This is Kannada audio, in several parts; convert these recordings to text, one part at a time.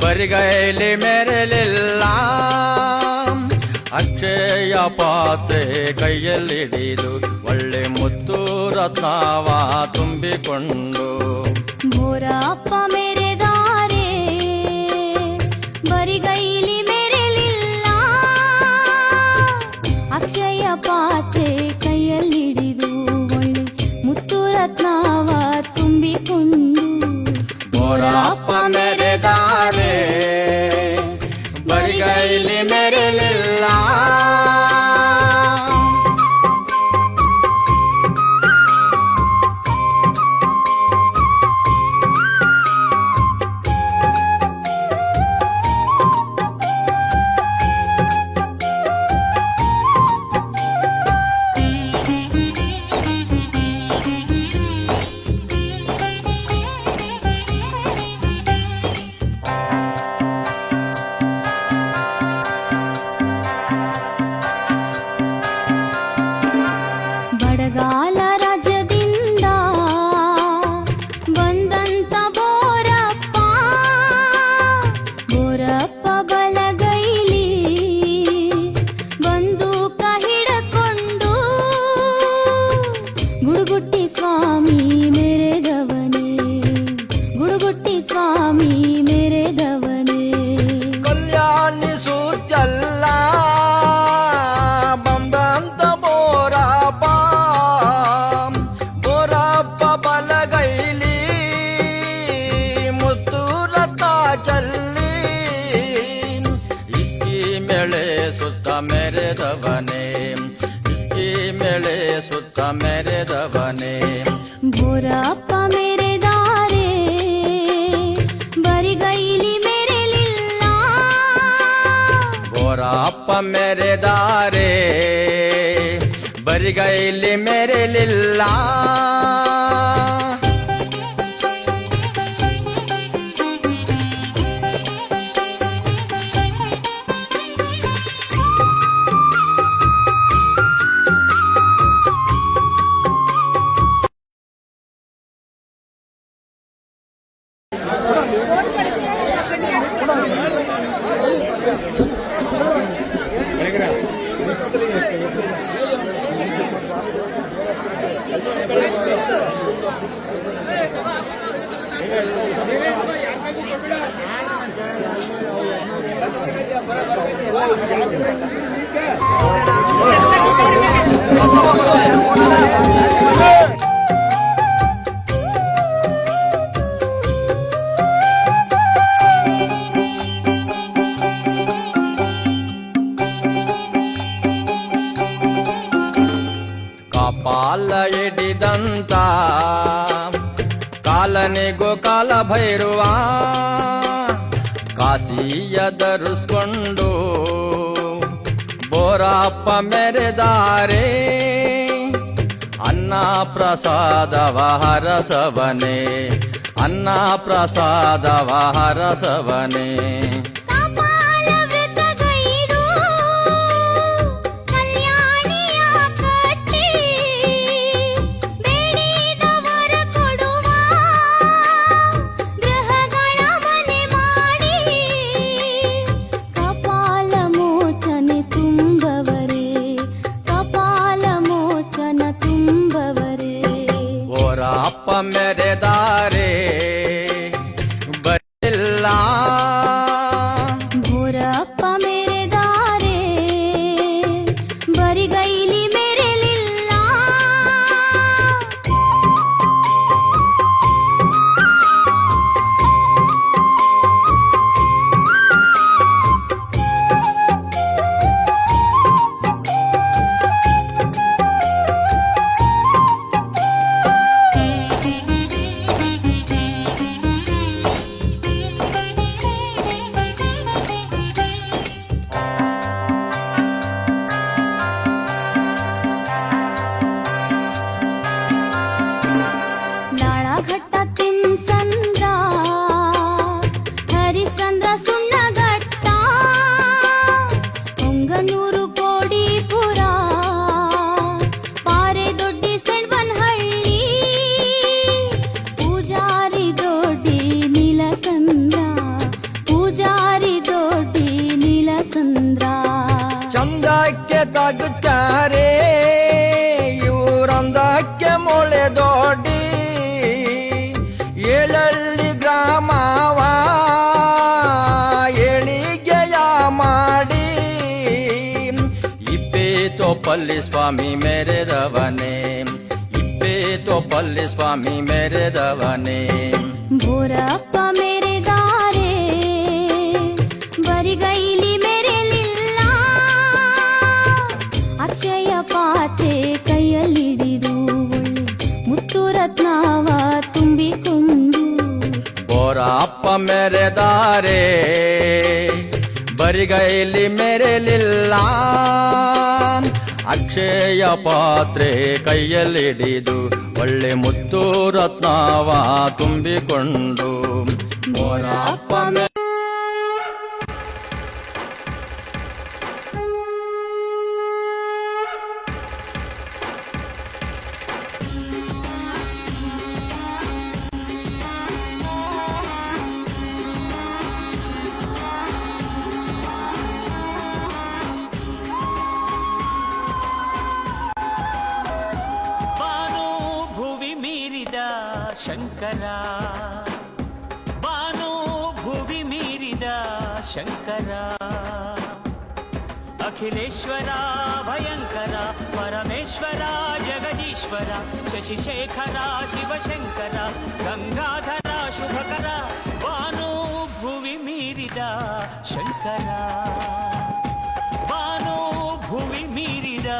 ಬರಿಗೈಲಿ ಮೆರೆಲಿಲ್ಲ ಅಕ್ಷಯ ಪಾತ್ರೆ ಕೈಯಲ್ಲಿಡಿದು ಒಳ್ಳೆ ಮುತ್ತು ರತ್ನವ ತುಂಬಿಕೊಂಡು ಬೋರಪ್ಪ ಮೆರೆದವನೇ ಇಸ್ಕಿ ಮೇಳೆ ಸುತ್ತ ಮೆರೆದವನೇ ಬೋರಪ್ಪ ಮೆರೆದಾರೆ ಬರಿಗೈಲಿ ಮೆರೆಲಿಲ್ಲ. ಬೋರಪ್ಪ ಮೆರೆದಾರೆ ಬರಿಗೈಲಿ ಮೆರೆಲಿಲ್ಲ. ಬರ ಭೈರುವ ಕಾಸಿಯ ಧರಿಸ್ಕೊಂಡು ಬೋರಪ್ಪ ಮೆರೆದಾರೆ. ಅನ್ನ ಪ್ರಸಾದವ ಹರಸವನೇ ಅನ್ನ ಪ್ರಸಾದವ ಹರಸವನೇ. पाप मेरे दा ಜಗತ್ಕಾರೇ ಇವರೊಂದಕ್ಕೆ ಮೊಳೆ ದೊಡ್ಡಿ. ಏಳಳ್ಳಿ ಗ್ರಾಮವ, ಏಳಿಗೆಯ ಮಾಡಿ. ಇಪ್ಪೆ ತೋಪಲ್ಲಿ ಸ್ವಾಮಿ ಮೆರೆದವನೇ, ಇಪ್ಪೆ ತೋಪಲ್ಲಿ ಸ್ವಾಮಿ ಮೆರೆದವನೇ. ಬೋರಪ್ಪ ಮೇ ಬೋರಪ್ಪ ಮೆರೆದಾರೆ ಬರಿಗೈಲಿ ಮೆರೆಲಿಲ್ಲ. ಅಕ್ಷಯ ಪಾತ್ರೆ ಕೈಯಲ್ಲಿಡಿದು ಒಳ್ಳೆ ಮುತ್ತು ರತ್ನವ ತುಂಬಿಕೊಂಡು ಶಂಕರ ಬಾನು ಭುವಿ ಮೀರಿದ ಶಂಕರ ಅಖಿಲೇಶ್ವರ ಭಯಂಕರ ಪರಮೇಶ್ವರ ಜಗದೀಶ್ವರ ಶಶಿಶೇಖರ ಶಿವಶಂಕರ ಗಂಗಾಧರ ಶುಭಕರ ಬಾನು ಭುವಿ ಮೀರಿದ ಶಂಕರ ಬಾನು ಭುವಿ ಮೀರಿದ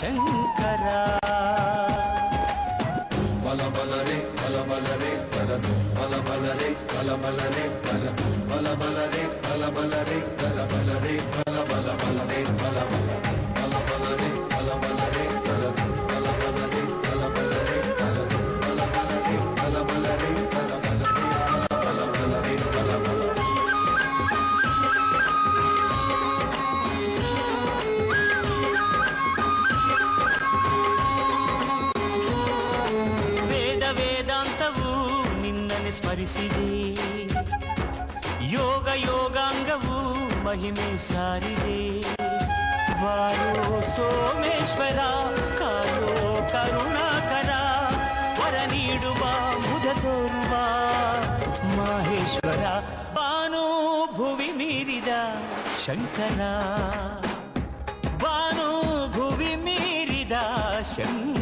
ಶಂಕರ బల రే బల బల బల రే బల బల రే బల బల రే బల బల బల రే బల బల ಮಹಿಮೆ ಸಾರಿದೆ ಬಾರೋ ಸೋಮೇಶ್ವರ ಕರುಣಾ ಕರುಣಾಕರ. ವರ ನೀಡುವ ಬುಧ ತೋರುವ. ಮಾಹೇಶ್ವರ, ಬಾನು ಭುವಿ ಮೀರಿದ ಶಂಕರ. ಬಾನು ಭುವಿ ಮೀರಿದ ಶಂಕರ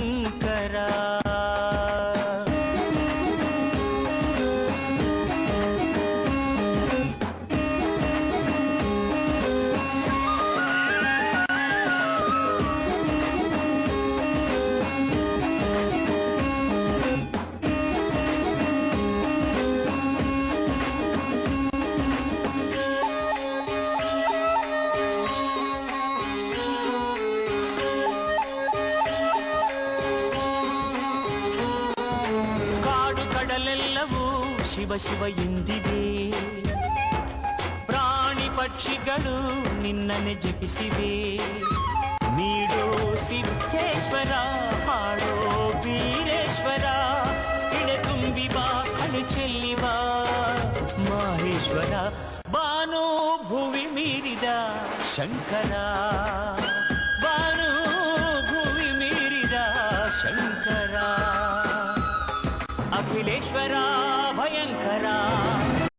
ಶಿವ ಶಿವ ಎಂದಿವೆ ಪ್ರಾಣಿ ಪಕ್ಷಿಗಳು ನಿನ್ನನೆ ಜಪಿಸಿವೆ. ನೀಡೋ ಸಿದ್ದೇಶ್ವರ, ಹಾಡೋ ವೀರೇಶ್ವರ ತುಂಬಿ ಬಾ ಕಳೆ ಚೆಲ್ಲಿ ಮಹೇಶ್ವರ ಮಾಹೇಶ್ವರ, ಬಾನು ಭುವಿ ಮೀರಿದ ಶಂಕರ. ಬಾನು ಭುವಿ ಮೀರಿದ ಶಂಕರ. ಅಖಿಲೇಶ್ವರ நகரா